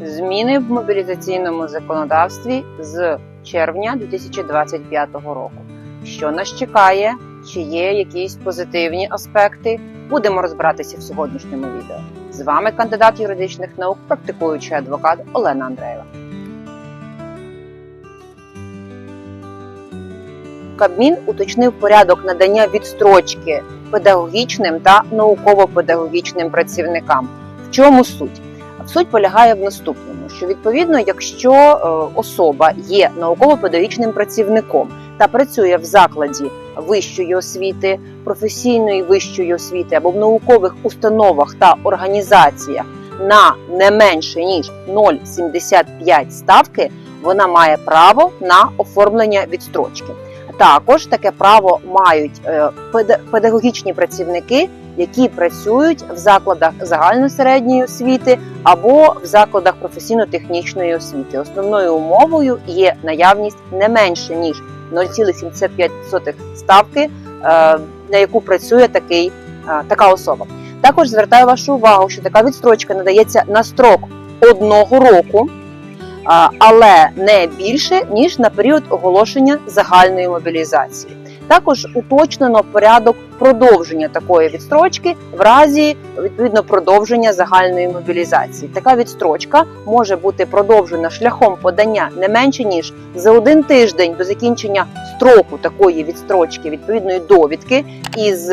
Зміни в мобілізаційному законодавстві з червня 2025 року. Що нас чекає? Чи є якісь позитивні аспекти? Будемо розбиратися в сьогоднішньому відео. З вами кандидат юридичних наук, практикуючий адвокат Олена Андреєва. Кабмін уточнив порядок надання відстрочки педагогічним та науково-педагогічним працівникам. В чому суть? Суть полягає в наступному: що відповідно, якщо е, особа є науково-педагогічним працівником та працює в закладі вищої освіти, професійної вищої освіти або в наукових установах та організаціях на не менше ніж 0,75 ставки, вона має право на оформлення відстрочки. Також таке право мають е, педагогічні працівники, які працюють в закладах загальносередньої освіти або в закладах професійно-технічної освіти. Основною умовою є наявність не менше ніж 0,75 ставки, е, на яку працює такий, е, така особа. Також звертаю вашу увагу, що така відстрочка надається на строк одного року, але не більше ніж на період оголошення загальної мобілізації. Також уточнено порядок продовження такої відстрочки в разі відповідно продовження загальної мобілізації. Така відстрочка може бути продовжена шляхом подання не менше ніж за один тиждень до закінчення строку такої відстрочки відповідної довідки із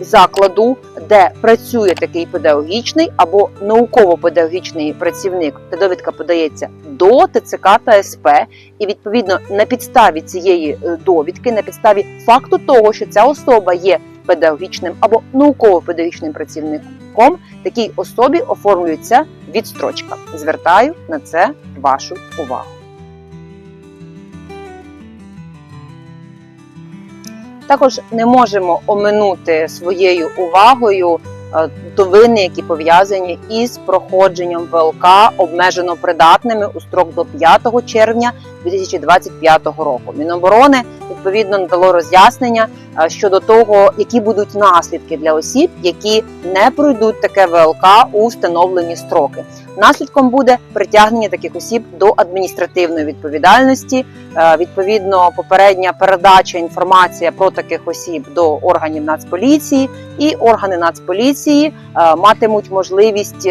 закладу, де працює такий педагогічний або науково-педагогічний працівник. Та довідка подається до ТЦК та СП, і відповідно на підставі цієї е, довідки, на підставі факту того, що ця особа є педагогічним або науково-педагогічним працівником, такій особі оформлюється відстрочка. Звертаю на це вашу увагу. Також не можемо оминути своєю увагою е, довини, які пов'язані із проходженням ВЛК обмежено придатними у строк до 5 червня 2025 року. Міноборони відповідно надало роз'яснення е, щодо того, які будуть наслідки для осіб, які не пройдуть таке ВЛК у встановлені строки. Наслідком буде притягнення таких осіб до адміністративної відповідальності. Е, Відповідно, попередня передача інформації про таких осіб до органів Нацполіції, і органи Нацполіції е, матимуть можливість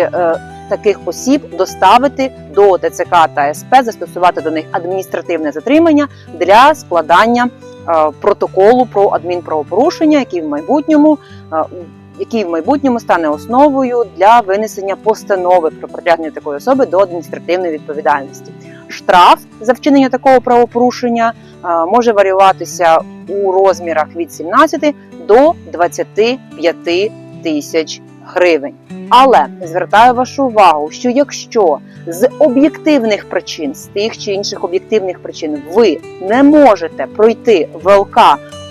таких осіб доставити до ТЦК та СП, застосувати до них адміністративне затримання для складання е, протоколу про адмінправопорушення, який в майбутньому е, який в майбутньому стане основою для винесення постанови про притягнення такої особи до адміністративної відповідальності. Штраф за вчинення такого правопорушення е, може варіюватися у розмірах від 17 до 25 тисяч гривень. Але звертаю вашу увагу, що якщо з об'єктивних причин, з тих чи інших об'єктивних причин, ви не можете пройти ВЛК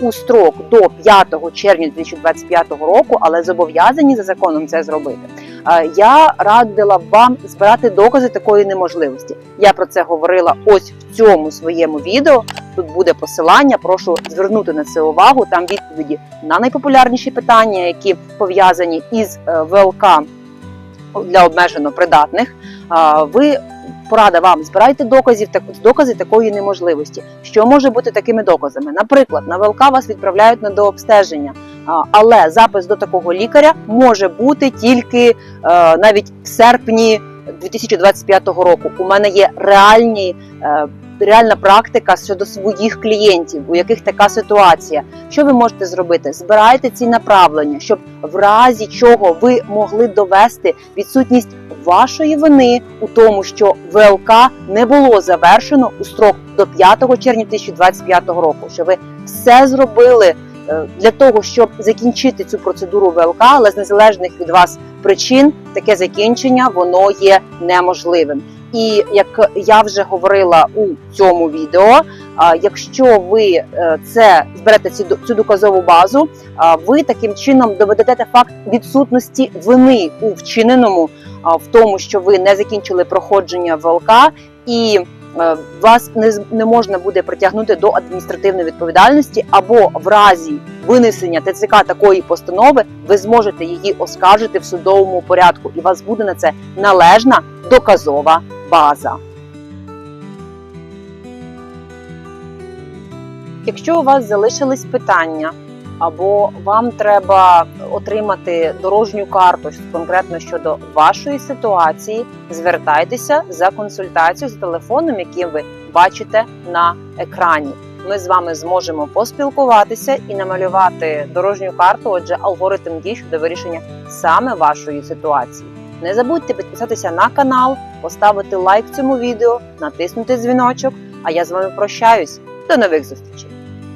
у строк до 5 червня 2025 року, але зобов'язані за законом це зробити. Е, Я радила б вам збирати докази такої неможливості. Я про це говорила ось в цьому своєму відео. Тут буде посилання. Прошу звернути на це увагу. Там відповіді на найпопулярніші питання, які пов'язані із е, ВЛК для обмежено придатних. Ви порада вам збирайте доказів докази такої неможливості. Що може бути такими доказами? Наприклад, на ВЛК вас відправляють на дообстеження, але запис до такого лікаря може бути тільки е, навіть в серпні 2025 року. У мене є реальні. е, Реальна практика щодо своїх клієнтів, у яких така ситуація. Що ви можете зробити? Збирайте ці направлення, щоб в разі чого ви могли довести відсутність вашої вини у тому, що ВЛК не було завершено у строк до 5 червня 2025 року. Що ви все зробили для того, щоб закінчити цю процедуру ВЛК, але з незалежних від вас причин таке закінчення воно є неможливим. І як я вже говорила у цьому відео, якщо ви е, це зберете цю, доказову базу, ви таким чином доведете факт відсутності вини у вчиненому, в тому, що ви не закінчили проходження ВЛК, і е, вас не, не можна буде притягнути до адміністративної відповідальності, або в разі винесення ТЦК такої постанови ви зможете її оскаржити в судовому порядку, і вас буде на це належна доказова база. Якщо у вас залишились питання, або вам треба отримати дорожню карту конкретно щодо вашої ситуації, звертайтеся за консультацією з телефоном, який ви бачите на екрані. Ми з вами зможемо поспілкуватися і намалювати дорожню карту, отже, алгоритм дій щодо вирішення саме вашої ситуації. Не забудьте підписатися на канал, поставити лайк цьому відео, натиснути дзвіночок. А я з вами прощаюсь. До нових зустрічей!